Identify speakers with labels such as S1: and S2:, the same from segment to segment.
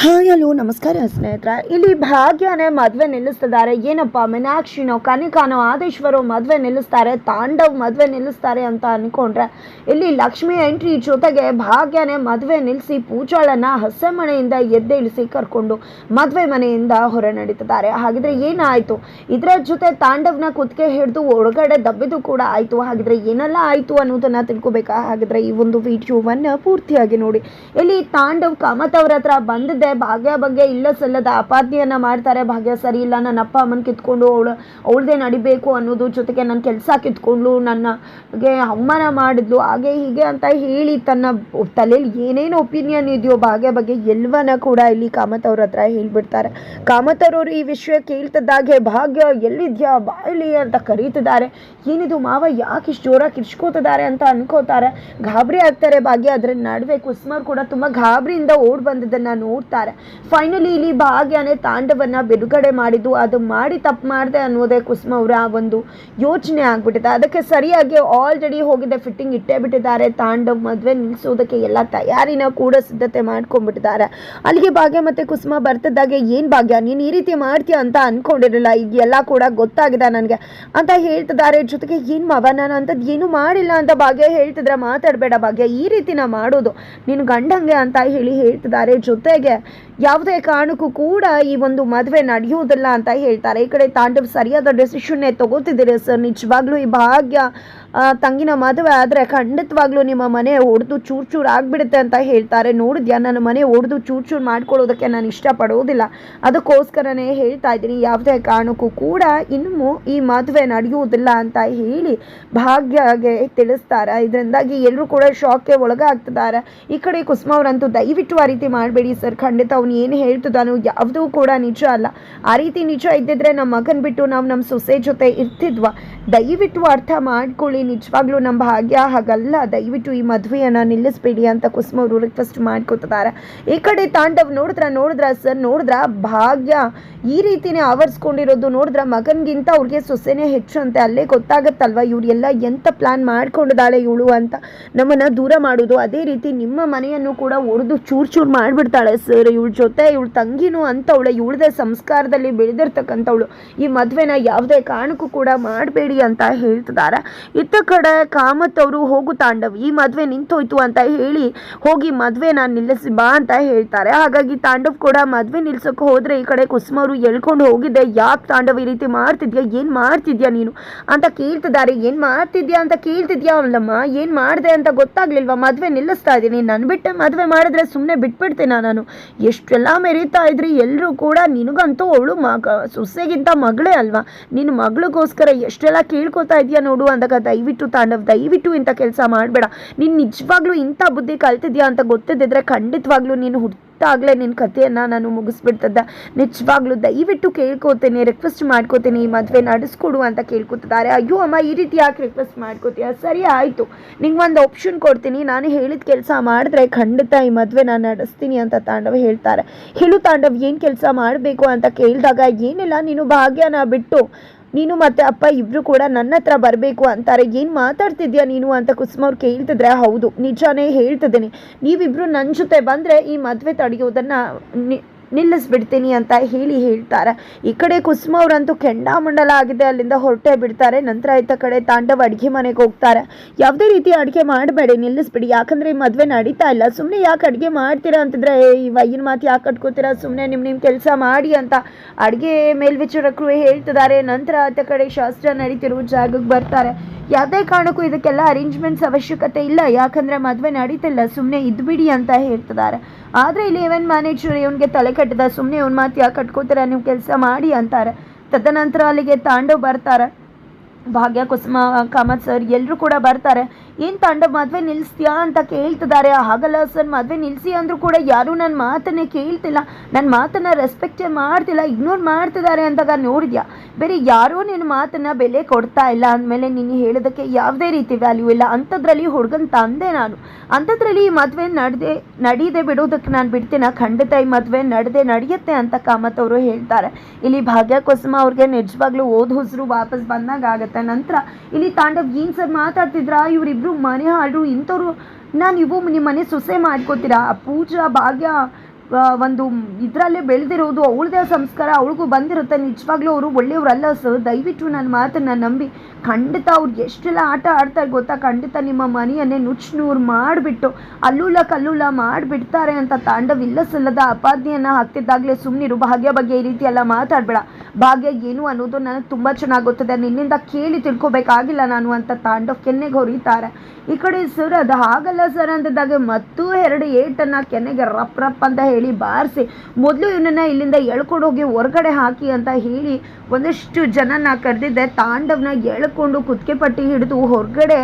S1: Hi hello, ನಮಸ್ಕಾರ ಸ್ನೇಹಿತರೆ. ಇಲ್ಲಿ ಭಾಗ್ಯನೇ ಮದುವೆ ನಿಲ್ಲಿಸ್ತಿದ್ದಾರೆ. ಏನಪ್ಪ, ಮೀನಾಕ್ಷಿನೋ, ಕನಿಕಾನೋ, ಆದೇಶ್ವರೋ ಮದುವೆ ನಿಲ್ಲಿಸ್ತಾರೆ, ತಾಂಡವ್ ಮದುವೆ ನಿಲ್ಲಿಸ್ತಾರೆ ಅಂತ ಅನ್ಕೊಂಡ್ರೆ, ಇಲ್ಲಿ ಲಕ್ಷ್ಮಿ ಎಂಟ್ರಿ ಜೊತೆಗೆ ಭಾಗ್ಯನೇ ಮದುವೆ ನಿಲ್ಲಿಸಿ ಪೂಜಾಳನ್ನ ಹಸೆ ಮನೆಯಿಂದ ಎದ್ದೇಳಿಸಿ ಕರ್ಕೊಂಡು ಮದುವೆ ಮನೆಯಿಂದ ಹೊರ ನಡೀತಿದ್ದಾರೆ. ಹಾಗಿದ್ರೆ ಏನಾಯಿತು? ಇದರ ಜೊತೆ ತಾಂಡವ್ನ ಕುತ್ತಿಗೆ ಹಿಡಿದು ಒಳಗಡೆ ದಬ್ಬಿದು ಕೂಡ ಆಯಿತು. ಹಾಗಿದ್ರೆ ಏನೆಲ್ಲ ಆಯಿತು ಅನ್ನೋದನ್ನ ತಿಳ್ಕೊಬೇಕಾ? ಹಾಗಿದ್ರೆ ಈ ಒಂದು ವಿಡಿಯೋವನ್ನು ಪೂರ್ತಿಯಾಗಿ ನೋಡಿ. ಇಲ್ಲಿ ತಾಂಡವ್ ಕಾಮತ್ ಅವ್ರ ಹತ್ರ ಬಂದಿದ್ದೆ ಭಾಗ್ಯ ಬಗ್ಗೆ ಇಲ್ಲ ಸಲ್ಲದ ಅಪಾದ್ಯನ ಮಾಡ್ತಾರೆ. ಭಾಗ್ಯ ಸರಿ ಇಲ್ಲ. ನನ್ನ ಅಪ್ಪ ಅಮ್ಮನ ಕಿತ್ಕೊಂಡು ಅವಳು, ಅವಳದೇ ನಡಿಬೇಕು ಅನ್ನೋದು ಜೊತೆಗೆ ನನ್ನ ಕೆಲಸ ಕಿತ್ಕೊಂಡು ನನಗೆ ಅವಮಾನ ಮಾಡಿದ್ಲು. ಹಾಗೆ ಹೀಗೆ ಅಂತ ಹೇಳಿ ತನ್ನ ತಲೆಯಲ್ಲಿ ಏನೇನು ಒಪಿನಿಯನ್ ಇದೆಯೋ ಭಾಗ್ಯ ಬಗ್ಗೆ ಎಲ್ಲವನ್ನ ಕೂಡ ಇಲ್ಲಿ ಕಾಮತ್ ಅವ್ರ ಹತ್ರ ಹೇಳ್ಬಿಡ್ತಾರೆ. ಕಾಮತ್ ಅವ್ರವ್ರು ಈ ವಿಷಯ ಕೇಳ್ತಿದ್ದಾಗೆ ಭಾಗ್ಯ ಎಲ್ಲಿದ್ಯಾ? ಬಾಯಿಲಿ ಅಂತ ಕರೀತಿದ್ದಾರೆ. ಏನಿದು ಮಾವ? ಯಾಕೆ ಇಷ್ಟು ಜೋರಾಗಿ ಕಿರ್ಚ್ಕೋತಿದ್ದಾರೆ ಅಂತ ಅನ್ಕೋತಾರೆ. ಗಾಬರಿ ಆಗ್ತಾರೆ ಭಾಗ್ಯ. ಅದ್ರ ನಡುವೆ ಕುಸ್ಮರ್ ಕೂಡ ತುಂಬ ಗಾಬರಿಯಿಂದ ಓಡ್ ಬಂದಿದ್ದನ್ನ ನೋಡ್ತಾರೆ ಫೈನಲಿ ಇಲ್ಲಿ ಭಾಗ್ಯನೇ ತಾಂಡವನ್ನ ಬಿಡುಗಡೆ ಮಾಡಿದ್ದು. ಅದು ಮಾಡಿ ತಪ್ಪು ಮಾಡಿದೆ ಅನ್ನೋದೇ ಕುಸುಮ ಅವರ ಒಂದು ಯೋಚನೆ ಆಗ್ಬಿಟ್ಟಿದೆ. ಅದಕ್ಕೆ ಸರಿಯಾಗಿ ಆಲ್ರೆಡಿ ಹೋಗಿದೆ ಫಿಟ್ಟಿಂಗ್ ಇಟ್ಟೇ ಬಿಟ್ಟಿದ್ದಾರೆ. ತಾಂಡವ್ ಮದುವೆ ನಿಲ್ಲಿಸೋದಕ್ಕೆ ಎಲ್ಲ ತಯಾರಿನ ಕೂಡ ಸಿದ್ಧತೆ ಮಾಡ್ಕೊಂಡ್ಬಿಟ್ಟಿದ್ದಾರೆ. ಅಲ್ಲಿಗೆ ಭಾಗ್ಯ ಮತ್ತೆ ಕುಸುಮ ಬರ್ತಿದ್ದಾಗೆ, ಏನು ಭಾಗ್ಯ? ನೀನು ಈ ರೀತಿ ಮಾಡ್ತೀಯ ಅಂತ ಅನ್ಕೊಂಡಿರಲಿಲ್ಲ. ಈಗ ಕೂಡ ಗೊತ್ತಾಗಿದೆ ನನಗೆ ಅಂತ ಹೇಳ್ತಿದ್ದಾರೆ. ಜೊತೆಗೆ, ಏನು ಮವ, ನಾನು ಅಂಥದ್ದು ಏನು ಮಾಡಿಲ್ಲ ಅಂತ ಭಾಗ್ಯ ಹೇಳ್ತಿದ್ರೆ ಮಾತಾಡಬೇಡ ಭಾಗ್ಯ. ಈ ರೀತಿನ ಮಾಡೋದು. ನೀನು ಗಂಡಂಗೆ ಅಂತ ಹೇಳಿ ಹೇಳ್ತಿದ್ದಾರೆ. ಜೊತೆಗೆ ಯಾವುದೇ ಕಾರಣಕ್ಕೂ ಕೂಡ ಈ ಒಂದು ಮದುವೆ ನಡೆಯುವುದಿಲ್ಲ ಅಂತ ಹೇಳ್ತಾರೆ. ಈ ಕಡೆ ತಾಂಡವ್ ಸರಿಯಾದ ಡೆಸಿಷನ್ನೇ ತಗೋತಿದ್ದೀರಿ ಸರ್. ನಿಜವಾಗ್ಲೂ ಈ ಭಾಗ್ಯ ತಂಗಿನ ಮದುವೆ ಆದರೆ ಖಂಡಿತವಾಗ್ಲೂ ನಿಮ್ಮ ಮನೆ ಒಡೆದು ಚೂರು ಚೂರು ಆಗಿಬಿಡುತ್ತೆ ಅಂತ ಹೇಳ್ತಾರೆ. ನೋಡಿದ್ಯಾ? ನನ್ನ ಮನೆ ಒಡೆದು ಚೂರು ಚೂರು ಮಾಡ್ಕೊಳ್ಳೋದಕ್ಕೆ ನಾನು ಇಷ್ಟಪಡೋದಿಲ್ಲ. ಅದಕ್ಕೋಸ್ಕರನೇ ಹೇಳ್ತಾ ಇದ್ದೀನಿ. ಯಾವುದೇ ಕಾರಣಕ್ಕೂ ಕೂಡ ಇನ್ನು ಈ ಮದುವೆ ನಡೆಯುವುದಿಲ್ಲ ಅಂತ ಹೇಳಿ ಭಾಗ್ಯಗೆ ತಿಳಿಸ್ತಾರೆ. ಇದರಿಂದಾಗಿ ಎಲ್ಲರೂ ಕೂಡ ಶಾಕ್ಗೆ ಒಳಗಾಗ್ತಿದ್ದಾರೆ. ಈ ಕಡೆ ಕುಸುಮ ಅವರಂತೂ ದಯವಿಟ್ಟು ಆ ರೀತಿ ಮಾಡಬೇಡಿ ಸರ್. ಖಂಡಿತ ಅವ್ನು ಏನು ಹೇಳ್ತಿದ್ದಾನೋ ಯಾವುದೂ ಕೂಡ ನಿಜ ಅಲ್ಲ. ಆ ರೀತಿ ನಿಜ ಇದ್ದಿದ್ರೆ ನಮ್ಮ ಮಗನ್ ಬಿಟ್ಟು ನಾವು ನಮ್ಮ ಸೊಸೆ ಜೊತೆ ಇರ್ತಿದ್ವ. ದಯವಿಟ್ಟು ಅರ್ಥ ಮಾಡ್ಕೊಳ್ಳಿ. ನಿಜವಾಗ್ಲೂ ನಮ್ಮ ಭಾಗ್ಯ ಹಾಗಲ್ಲ. ದಯವಿಟ್ಟು ಈ ಮದುವೆಯನ್ನು ನಿಲ್ಲಿಸ್ಬೇಡಿ ಅಂತ ಕುಸುಮ ಅವರು ರಿಕ್ವೆಸ್ಟ್ ಮಾಡ್ಕೊತಿದ್ದಾರೆ ಈ ಕಡೆ ತಾಂಡವ್ ನೋಡಿದ್ರ ನೋಡಿದ್ರ ಸರ್? ನೋಡಿದ್ರ? ಭಾಗ್ಯ ಈ ರೀತಿನೇ ಆವರಿಸ್ಕೊಂಡಿರೋದು ನೋಡಿದ್ರ? ಮಗನ್ಗಿಂತ ಅವ್ರಿಗೆ ಸೊಸೆನೇ ಹೆಚ್ಚು ಅಂತೆ. ಅಲ್ಲೇ ಗೊತ್ತಾಗತ್ತಲ್ವ? ಇವರೆಲ್ಲ ಎಂತ ಪ್ಲಾನ್ ಮಾಡ್ಕೊಂಡಿದ್ದಾಳೆ ಇವಳು ಅಂತ ನಮ್ಮನ್ನ ದೂರ ಮಾಡೋದು. ಅದೇ ರೀತಿ ನಿಮ್ಮ ಮನೆಯನ್ನು ಕೂಡ ಒಡೆದು ಚೂರು ಚೂರು ಮಾಡಿಬಿಡ್ತಾಳೆ ಸರ್. ಇವಳ ಜೊತೆ ಇವಳ ತಂಗಿನೂ ಅಂತವಳೆ, ಇವಳದೇ ಸಂಸ್ಕಾರದಲ್ಲಿ ಬೆಳೆದಿರ್ತಕ್ಕಂಥವಳು. ಈ ಮದುವೆನ ಯಾವುದೇ ಕಾರಣಕ್ಕೂ ಕೂಡ ಮಾಡಬೇಡಿ ಅಂತ ಹೇಳ್ತಿದ್ದಾರೆ. ಇತ್ತ ಕಡೆ ಕಾಮತ್ ಅವರು, ಹೋಗು ತಾಂಡವ್, ಈ ಮದುವೆ ನಿಂತೋಯ್ತು ಅಂತ ಹೇಳಿ ಹೋಗಿ ಮದುವೆನ ನಿಲ್ಲಿಸಿ ಬಾ ಅಂತ ಹೇಳ್ತಾರೆ. ಹಾಗಾಗಿ ತಾಂಡವ್ ಕೂಡ ಮದುವೆ ನಿಲ್ಸಕ್ಕೆ ಹೋದರೆ ಈ ಕಡೆ ಕುಸುಮ ಅವರು ಎಳ್ಕೊಂಡು ಹೋಗಿದ್ದೆ ಯಾಕೆ ತಾಂಡವ್ ಈ ರೀತಿ ಮಾಡ್ತಿದ್ಯಾ? ಏನು ಮಾಡ್ತಿದ್ಯಾ ನೀನು? ಅಂತ ಕೇಳ್ತಿದ್ದಾರೆ. ಏನು ಮಾಡ್ತಿದ್ಯಾ ಅಂತ ಕೇಳ್ತಿದ್ಯಾ ಅಲ್ಲಮ್ಮ? ಏನು ಮಾಡಿದೆ ಅಂತ ಗೊತ್ತಾಗ್ಲಿಲ್ವಾ? ಮದುವೆ ನಿಲ್ಲಿಸ್ತಾ ಇದ್ದೀನಿ. ನನ್ನ ಬಿಟ್ಟೆ ಮದುವೆ ಮಾಡಿದ್ರೆ ಸುಮ್ಮನೆ ಬಿಟ್ಬಿಡ್ತೇನೆ ನಾನು? ಎಷ್ಟೆಲ್ಲ ಮೆರೀತಾ ಇದ್ರಿ ಎಲ್ಲರೂ ಕೂಡ ನಿನಗಂತೂ ಅವಳು ಮಗ, ಸೊಸೆಗಿಂತ ಮಗಳೇ ಅಲ್ವಾ? ನಿನ್ನ ಮಗಳಿಗೋಸ್ಕರ ಎಷ್ಟೆಲ್ಲ ಕೇಳ್ಕೊತಾ ಇದೆಯಾ ನೋಡು ಅಂದಾಗ, ದಯವಿಟ್ಟು ತಾಂಡವ್, ದಯವಿಟ್ಟು ಇಂಥ ಕೆಲಸ ಮಾಡಬೇಡ. ನೀನು ನಿಜವಾಗ್ಲೂ ಇಂಥ ಬುದ್ಧಿ ಕಲ್ತಿದ್ಯಾ ಅಂತ ಗೊತ್ತಿದ್ದಿದ್ರೆ ಖಂಡಿತವಾಗ್ಲೂ ನೀನು ಹುಟ್ಟಾಗಲೇ ನಿನ್ನ ಕಥೆಯನ್ನು ನಾನು ಮುಗಿಸ್ಬಿಡ್ತದ ನಿಜವಾಗ್ಲೂ ದಯವಿಟ್ಟು ಕೇಳ್ಕೊತೇನೆ ರಿಕ್ವೆಸ್ಟ್ ಮಾಡ್ಕೋತೇನೆ, ಈ ಮದುವೆ ನಡೆಸ್ಕೊಡು ಅಂತ ಕೇಳ್ಕೊತಿದ್ದಾರೆ. ಅಯ್ಯೋ ಅಮ್ಮ, ಈ ರೀತಿ ಯಾಕೆ ರಿಕ್ವೆಸ್ಟ್ ಮಾಡ್ಕೋತೀಯ? ಸರಿ ಆಯಿತು ನಿಂಗೆ ಒಂದು ಆಪ್ಷನ್ ಕೊಡ್ತೀನಿ. ನಾನು ಹೇಳಿದ ಕೆಲಸ ಮಾಡಿದ್ರೆ ಖಂಡಿತ ಈ ಮದುವೆ ನಾನು ನಡೆಸ್ತೀನಿ ಅಂತ ತಾಂಡವ ಹೇಳ್ತಾರೆ. ಹೇಳು ತಾಂಡವ್, ಏನು ಕೆಲಸ ಮಾಡಬೇಕು ಅಂತ ಕೇಳಿದಾಗ, ಏನಿಲ್ಲ, ನೀನು ಭಾಗ್ಯನ ಬಿಟ್ಟು ನೀನು ಮತ್ತೆ ಅಪ್ಪ ಇಬ್ರು ಕೂಡ ನನ್ನ ಹತ್ರ ಬರಬೇಕು ಅಂತಾರೆ. ಏನು ಮಾತಾಡ್ತಿದ್ಯಾ ನೀನು ಅಂತ ಕುಸುಮ ಅವ್ರು ಕೇಳ್ತಿದ್ರೆ, ಹೌದು, ನಿಜಾನೇ ಹೇಳ್ತಿದ್ದೀನಿ. ನೀವಿಬ್ರು ನನ್ನ ಜೊತೆ ಬಂದರೆ ಈ ಮದುವೆ ತಡೆಯೋದನ್ನು ನಿಲ್ಲಿಸ್ಬಿಡ್ತೀನಿ ಅಂತ ಹೇಳಿ ಹೇಳ್ತಾರೆ. ಈ ಕಡೆ ಕುಸುಮ ಅವರಂತೂ ಕೆಂಡಾಮಂಡಲ ಆಗಿದೆ. ಅಲ್ಲಿಂದ ಹೊರಟೆ ಬಿಡ್ತಾರೆ. ನಂತರ ಆಯ್ತ ಕಡೆ ತಾಂಡವ ಅಡುಗೆ ಮನೆಗೆ ಹೋಗ್ತಾರೆ. ಯಾವುದೇ ರೀತಿ ಅಡುಗೆ ಮಾಡಬೇಡಿ, ನಿಲ್ಲಿಸ್ಬಿಡಿ. ಯಾಕಂದರೆ ಈ ಮದುವೆ ನಡೀತಾ ಇಲ್ಲ. ಸುಮ್ಮನೆ ಯಾಕೆ ಅಡುಗೆ ಮಾಡ್ತೀರಾ ಅಂತಿದ್ರೆ ಈ ವೈನ್ ಮಾತು ಯಾಕೆ ಕಟ್ಕೋತೀರಾ? ಸುಮ್ಮನೆ ನಿಮ್ಮ ನಿಮ್ಮ ಕೆಲಸ ಮಾಡಿ ಅಂತ ಅಡುಗೆ ಮೇಲ್ವಿಚಾರಕರು ಹೇಳ್ತಿದ್ದಾರೆ. ನಂತರ ಆಯ್ತ ಕಡೆ ಶಾಸ್ತ್ರ ನಡೀತಿರೋ ಜಾಗಕ್ಕೆ ಬರ್ತಾರೆ. ಯಾವುದೇ ಕಾರಣಕ್ಕೂ ಇದಕ್ಕೆಲ್ಲ ಅರೇಂಜ್ಮೆಂಟ್ಸ್ ಅವಶ್ಯಕತೆ ಇಲ್ಲ. ಯಾಕಂದರೆ ಮದುವೆ ನಡೀತಿಲ್ಲ. ಸುಮ್ಮನೆ ಇದ್ಬಿಡಿ ಅಂತ ಹೇಳ್ತಿದ್ದಾರೆ. ಆದರೆ ಇಲ್ಲಿ ಇವನ್ ಮ್ಯಾನೇಜರ್ ಇವನಿಗೆ ತಲೆ ಕಟ್ಟದ. ಸುಮ್ಮನೆ ಇವನ್ ಮಾತು ಯಾಕೆ ಕಟ್ಕೋತೀರ? ನೀವು ಕೆಲಸ ಮಾಡಿ ಅಂತಾರೆ. ತದನಂತರ ಅಲ್ಲಿಗೆ ತಾಂಡವ್ ಬರ್ತಾರೆ. ಭಾಗ್ಯ ಕುಸುಮ, ಕಾಮತ್ ಸರ್ ಎಲ್ಲರೂ ಕೂಡ ಬರ್ತಾರೆ. ಏನು ತಾಂಡವ್ ಮದುವೆ ನಿಲ್ಲಿಸ್ತೀಯಾ ಅಂತ ಕೇಳ್ತಿದ್ದಾರೆ ಹಾಗಲ್ಲ ಸರ್ ಮದುವೆ ನಿಲ್ಲಿಸಿ ಅಂದರೂ ಕೂಡ ಯಾರೂ ನನ್ನ ಮಾತನ್ನೇ ಕೇಳ್ತಿಲ್ಲ. ನನ್ನ ಮಾತನ್ನು ರೆಸ್ಪೆಕ್ಟೇ ಮಾಡ್ತಿಲ್ಲ. ಇಗ್ನೋರ್ ಮಾಡ್ತಿದ್ದಾರೆ ಅಂದಾಗ ನೋಡಿದ್ಯಾ? ಬೇರೆ ಯಾರೂ ನಿನ್ನ ಮಾತನ್ನು ಬೆಲೆ ಕೊಡ್ತಾ ಇಲ್ಲ. ಅಂದಮೇಲೆ ನೀನು ಹೇಳೋದಕ್ಕೆ ಯಾವುದೇ ರೀತಿ ವ್ಯಾಲ್ಯೂ ಇಲ್ಲ. ಅಂಥದ್ರಲ್ಲಿ ಹುಡುಗನ ತಂದೆ ನಾನು. ಅಂಥದ್ರಲ್ಲಿ ಈ ಮದುವೆ ನಡೆದೇ, ನಡೀದೆ ಬಿಡೋದಕ್ಕೆ ನಾನು ಬಿಡ್ತೀನ? ಖಂಡಿತ ಈ ಮದುವೆ ನಡೆದೇ ನಡೆಯುತ್ತೆ ಅಂತ ಕಾಮತ್ ಅವರು ಹೇಳ್ತಾರೆ. ಇಲ್ಲಿ ಭಾಗ್ಯ ಕುಸುಮ ಅವ್ರಿಗೆ ನಿಜವಾಗ್ಲೂ ಓದ್ ಹುಸ್ರು ವಾಪಸ್ ಬಂದಾಗ ಆಗುತ್ತೆ. ನಂತರ ಇಲ್ಲಿ ತಾಂಡವ್ ಏನು ಸರ್ ಮಾತಾಡ್ತಿದ್ರಾ? ಇವರಿಬ್ರು ಮನೆ ಹಾಳು ಇಂಥವ್ರು, ನಾನು ಇವು ನಿಮ್ಮ ಮನೆ ಸೊಸೆ ಮಾಡ್ಕೋತೀರಾ? ಪೂಜಾ, ಭಾಗ್ಯ ಒಂದು ಇದರಲ್ಲೇ ಬೆಳೆದಿರೋದು, ಅವಳದೇ ಸಂಸ್ಕಾರ, ಅವಳಿಗೂ ಬಂದಿರುತ್ತೆ. ನಿಜವಾಗ್ಲೂ ಅವರು ಒಳ್ಳೆಯವರಲ್ಲ ಸರ್. ದಯವಿಟ್ಟು ನನ್ನ ಮಾತನ್ನು ನಂಬಿ ಖಂಡಿತ ಅವ್ರು ಎಷ್ಟೆಲ್ಲ ಆಟ ಆಡ್ತಾರೆ ಗೊತ್ತಾ? ಖಂಡಿತ ನಿಮ್ಮ ಮನೆಯನ್ನೇ ನುಚ್ಚುನೂರು ಮಾಡಿಬಿಟ್ಟು, ಅಲ್ಲೂಲ ಕಲ್ಲೂಲ ಮಾಡಿಬಿಡ್ತಾರೆ ಅಂತ ತಾಂಡವಿಲ್ಲ ಸಲ್ಲದ ಅಪಾದನೆಯನ್ನು ಹಾಕ್ತಿದ್ದಾಗಲೇ ಸುಮ್ಮನಿರು ಭಾಗ್ಯ ಬಗ್ಗೆ ಈ ರೀತಿ ಎಲ್ಲ ಮಾತಾಡಬೇಡ. ಭಾಗ್ಯ ಏನು ಅನ್ನೋದು ನನಗೆ ತುಂಬ ಚೆನ್ನಾಗಿ ಗೊತ್ತಿದೆ ನಿನ್ನಿಂದ ಕೇಳಿ ತಿಳ್ಕೊಬೇಕಾಗಿಲ್ಲ ನಾನು ಅಂತ ತಾಂಡವ್ ಕೆನ್ನೆಗೆ ಹೊರಿತಾರೆ. ಈ ಕಡೆ ಸರ್ ಅದು ಹಾಗಲ್ಲ ಸರ್ ಅಂತಿದ್ದಾಗೆ ಮತ್ತೂ ಎರಡು ಏಟನ್ನು ಕೆನ್ನೆಗೆ ರಪ್ ರಪ್ ಅಂತ ಹೇಳಿ ಬಾರಿಸಿ. ಮೊದಲು ಇವನನ್ನ ಇಲ್ಲಿಂದ ಎಳ್ಕೊಂಡು ಹೋಗಿ ಹೊರಗಡೆ ಹಾಕಿ ಅಂತ ಹೇಳಿ ಒಂದಷ್ಟು ಜನನ ಕರೆದಿದ್ದೆ. ತಾಂಡವ್ನ ಎಳ್ಕೊಂಡು ಕುತ್ತಿಗೆ ಪಟ್ಟಿ ಹಿಡಿದು ಹೊರಗಡೆ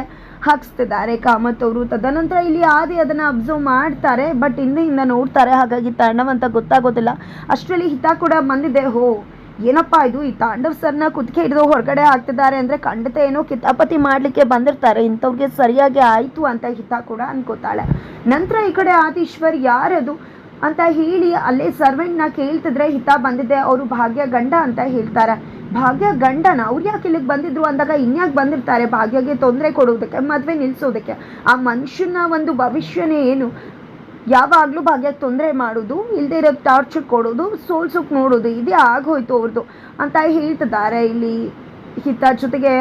S1: ಹಾಕಿಸ್ತಿದ್ದಾರೆ ಕಾಮತ್ ಅವರು. ತದನಂತರ ಇಲ್ಲಿ ಆದಿ ಅದನ್ನು ಅಬ್ಸರ್ವ್ ಮಾಡ್ತಾರೆ ಬಟ್ ಹಿಂದೆಯಿಂದ ನೋಡ್ತಾರೆ. ಹಾಗಾಗಿ ತಾಂಡವ್ ಅಂತ ಗೊತ್ತಾಗೋದಿಲ್ಲ. ಅಷ್ಟರಲ್ಲಿ ಹಿತ ಕೂಡ ಬಂದಿದೆ. ಹೋ ಏನಪ್ಪ ಇದು? ಈ ತಾಂಡವ್ ಸರ್ನ ಕುದಕೆ ಹಿಡಿದು ಹೊರಗಡೆ ಹಾಕ್ತಿದ್ದಾರೆ ಅಂದರೆ ಖಂಡಿತ ಏನೋ ಕಿತಾಪತಿ ಮಾಡಲಿಕ್ಕೆ ಬಂದಿರ್ತಾರೆ. ಇಂಥವ್ರಿಗೆ ಸರಿಯಾಗಿ ಆಯಿತು ಅಂತ ಹಿತ ಕೂಡ ಅನ್ಕೋತಾಳೆ. ನಂತರ ಈ ಕಡೆ ಆದೀಶ್ವರ್ ಯಾರದು ಅಂತ ಹೇಳಿ ಅಲ್ಲೇ ಸರ್ವೆಂಟ್ನ ಕೇಳ್ತಿದ್ರೆ ಹಿತ ಬಂದಿದೆ. ಅವರು ಭಾಗ್ಯ ಗಂಡ ಅಂತ ಹೇಳ್ತಾರೆ. ಭಾಗ್ಯ ಗಂಡನ ಅವ್ರು ಯಾಕೆ ಇಲ್ಲಿಗೆ ಬಂದಿದ್ರು ಅಂದಾಗ ಇನ್ಯಾಕೆ ಬಂದಿರ್ತಾರೆ? ಭಾಗ್ಯಗೆ ತೊಂದರೆ ಕೊಡೋದಕ್ಕೆ, ಮದುವೆ ನಿಲ್ಲಿಸೋದಕ್ಕೆ ಆ ಮನುಷ್ಯನ ಒಂದು ಭವಿಷ್ಯನೇ ಏನು? ಯಾವಾಗಲೂ ಭಾಗ್ಯ ತೊಂದರೆ ಮಾಡೋದು ಇಲ್ಲದೆ ಇರೋ ಟಾರ್ಚರ್ ಕೊಡೋದು ಸೋಲ್ಸೋಕೆ ನೋಡೋದು, ಇದೇ ಆಗೋಯ್ತು ಅವ್ರದ್ದು ಅಂತ ಹೇಳ್ತಿದ್ದಾರೆ ಇಲ್ಲಿ ಹಿತ ಜೊತೆಗೆ.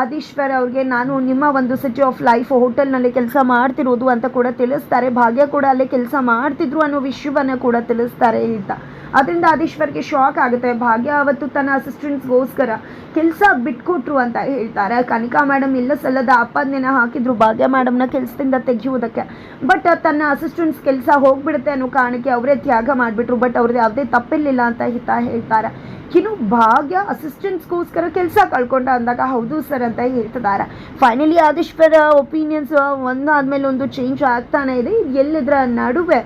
S1: ಆದೀಶ್ವರ್ ಅವ್ರಿಗೆ ನಾನು ನಿಮ್ಮ ಒಂದು ಸಿಟಿ ಆಫ್ ಲೈಫ್ ಹೋಟೆಲ್ನಲ್ಲಿ ಕೆಲಸ ಮಾಡ್ತಿರೋದು ಅಂತ ಕೂಡ ತಿಳಿಸ್ತಾರೆ. ಭಾಗ್ಯ ಕೂಡ ಅಲ್ಲೇ ಕೆಲಸ ಮಾಡ್ತಿದ್ರು ಅನ್ನೋ ವಿಷಯವನ್ನು ಕೂಡ ತಿಳಿಸ್ತಾರೆ ಅಂತ. ಅದರಿಂದ ಆದೀಶ್ವರ್ಗೆ ಶಾಕ್ ಆಗುತ್ತೆ. ಭಾಗ್ಯ ಅವತ್ತು ತನ್ನ ಅಸಿಸ್ಟೆಂಟ್ಸ್ಗೋಸ್ಕರ ಕೆಲಸ ಬಿಟ್ಕೊಟ್ರು ಅಂತ ಹೇಳ್ತಾರೆ. ಕನಿಕಾ ಮೇಡಮ್ ಇಲ್ಲ ಸಲ್ಲದ ಆಪಾದನೆನ ಹಾಕಿದ್ರು. ಭಾಗ್ಯ ಮೇಡಮ್ನ ಕೆಲಸದಿಂದ ತೆಗೆಯುವುದಕ್ಕೆ. ಬಟ್ ತನ್ನ ಅಸಿಸ್ಟೆಂಟ್ಸ್ ಕೆಲಸ ಹೋಗ್ಬಿಡುತ್ತೆ ಅನ್ನೋ ಕಾರಣಕ್ಕೆ ಅವರೇ ತ್ಯಾಗ ಮಾಡಿಬಿಟ್ರು. ಬಟ್ ಅವ್ರದ್ದು ಯಾವುದೇ ತಪ್ಪಿರಲಿಲ್ಲ ಅಂತ ಹಿತ ಹೇಳ್ತಾರೆ. ಇನ್ನು ಭಾಗ್ಯ ಅಸಿಸ್ಟೆಂಟ್ಸ್ಗೋಸ್ಕರ ಕೆಲಸ ಕಳ್ಕೊಂಡ ಅಂದಾಗ ಹೌದು ಸರ್ ಅಂತ ಹೇಳ್ತಿದ್ದಾರೆ. ಫೈನಲಿ ಆದೀಶ್ವರ ಒಪಿನಿಯನ್ಸ್ ಒಂದಾದ್ಮೇಲೆ ಒಂದು ಚೇಂಜ್ ಆಗ್ತಾನೆ ಇದೆ. ಇದು ಎಲ್ಲಿದ್ರ ನಡುವೆ?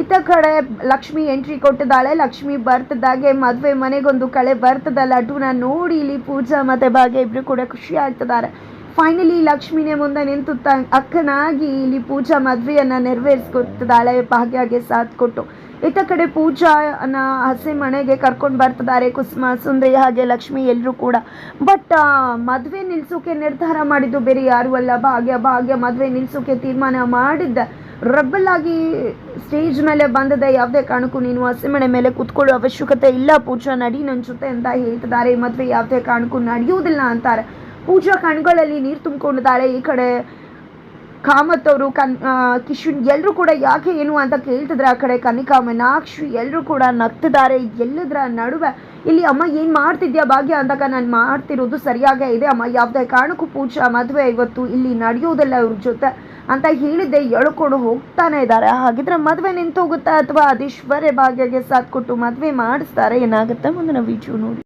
S1: ಇತ್ತ ಕಡೆ ಲಕ್ಷ್ಮಿ ಎಂಟ್ರಿ ಕೊಟ್ಟಿದ್ದಾಳೆ. ಲಕ್ಷ್ಮಿ ಬರ್ತಿದ್ದಾಗೆ ಮದುವೆ ಮನೆಗೊಂದು ಕಳೆ ಬರ್ತದ ಲಡ್ಡುನ ನೋಡಿ ಇಲ್ಲಿ ಪೂಜಾ ಮತ್ತೆ ಭಾಗ್ಯ ಇಬ್ರು ಕೂಡ ಖುಷಿ ಆಗ್ತಿದ್ದಾರೆ. ಫೈನಲಿ ಲಕ್ಷ್ಮಿನೇ ಮುಂದೆ ನಿಂತು ತ ಅಕ್ಕನಾಗಿ ಇಲ್ಲಿ ಪೂಜಾ ಮದುವೆಯನ್ನು ನೆರವೇರಿಸ್ಕೊತಿದ್ದಾಳೆ ಭಾಗ್ಯಗೆ ಸಾಥ್ ಕೊಟ್ಟು. ಇತ್ತ ಕಡೆ ಪೂಜಾನ ಹಸಿ ಹಸೆ ಮನೆಗೆ ಕರ್ಕೊಂಡು ಬರ್ತಿದ್ದಾರೆ ಕುಸುಮ, ಸುಂದರಿ ಹಾಗೆ ಲಕ್ಷ್ಮಿ ಎಲ್ಲರೂ ಕೂಡ. ಬಟ್ ಮದುವೆ ನಿಲ್ಸೋಕೆ ನಿರ್ಧಾರ ಮಾಡಿದ್ದು ಬೇರೆ ಯಾರು ಅಲ್ಲ. ಭಾಗ್ಯ ಭಾಗ್ಯ ಮದುವೆ ನಿಲ್ಸೋಕೆ ತೀರ್ಮಾನ ಮಾಡಿದ್ದ. ರಬ್ಬಲ್ ಆಗಿ ಸ್ಟೇಜ್ ಮೇಲೆ ಬಂದದ ಯಾವುದೇ ಕಾರಣಕ್ಕೂ ನೀನು ಹಸಿಮಣೆ ಮೇಲೆ ಕುತ್ಕೊಳ್ಳೋ ಅವಶ್ಯಕತೆ ಇಲ್ಲ. ಪೂಜಾ ನಡಿ ನನ್ನ ಜೊತೆ ಅಂತ ಹೇಳ್ತಿದ್ದಾರೆ. ಮದುವೆ ಯಾವುದೇ ಕಾರಣಕ್ಕೂ ನಡೆಯುವುದಿಲ್ಲ ಅಂತಾರೆ. ಪೂಜಾ ಕಣ್ಗಳಲ್ಲಿ ನೀರು ತುಂಬಿಕೊಂಡಿದ್ದಾಳೆ ಈ ಕಡೆ ಕಾಮತ್ ಅವರು, ಕನ್ ಕಿಶುನ್ ಎಲ್ಲರೂ ಕೂಡ ಯಾಕೆ ಏನು ಅಂತ ಕೇಳ್ತಿದ್ರೆ ಆ ಕಡೆ ಕನಿಕಾ, ಮೀನಾಕ್ಷಿ ಎಲ್ಲರೂ ಕೂಡ ನಗ್ತಿದ್ದಾರೆ. ಎಲ್ಲದ್ರ ನಡುವೆ? ಇಲ್ಲಿ ಅಮ್ಮ ಏನು ಮಾಡ್ತಿದ್ಯಾ ಭಾಗ್ಯ ಅಂದಾಗ ನಾನು ಮಾಡ್ತಿರೋದು ಸರಿಯಾಗೇ ಇದೆ. ಅಮ್ಮ ಯಾವುದೇ ಕಾರಣಕ್ಕೂ ಪೂಜಾ ಮದುವೆ ಇವತ್ತು ಇಲ್ಲಿ ನಡೆಯೋದಿಲ್ಲ ಅವ್ರ ಜೊತೆ ಅಂತ ಹೇಳಿದ್ದೆ. ಎಳ್ಕೊಂಡು ಹೋಗ್ತಾನೆ ಇದ್ದಾರೆ. ಹಾಗಿದ್ರೆ ಮದುವೆ ನಿಂತು ಹೋಗುತ್ತಾ ಅಥವಾ ಅದೀಶ್ವರ್ಯ ಭಾಗ್ಯಗೆ ಸಾಥ್ ಕೊಟ್ಟು ಮದುವೆ ಮಾಡಿಸ್ತಾರೆ. ಏನಾಗುತ್ತೆ ಮುಂದಿನ ವಿಡಿಯೋ ನೋಡಿ.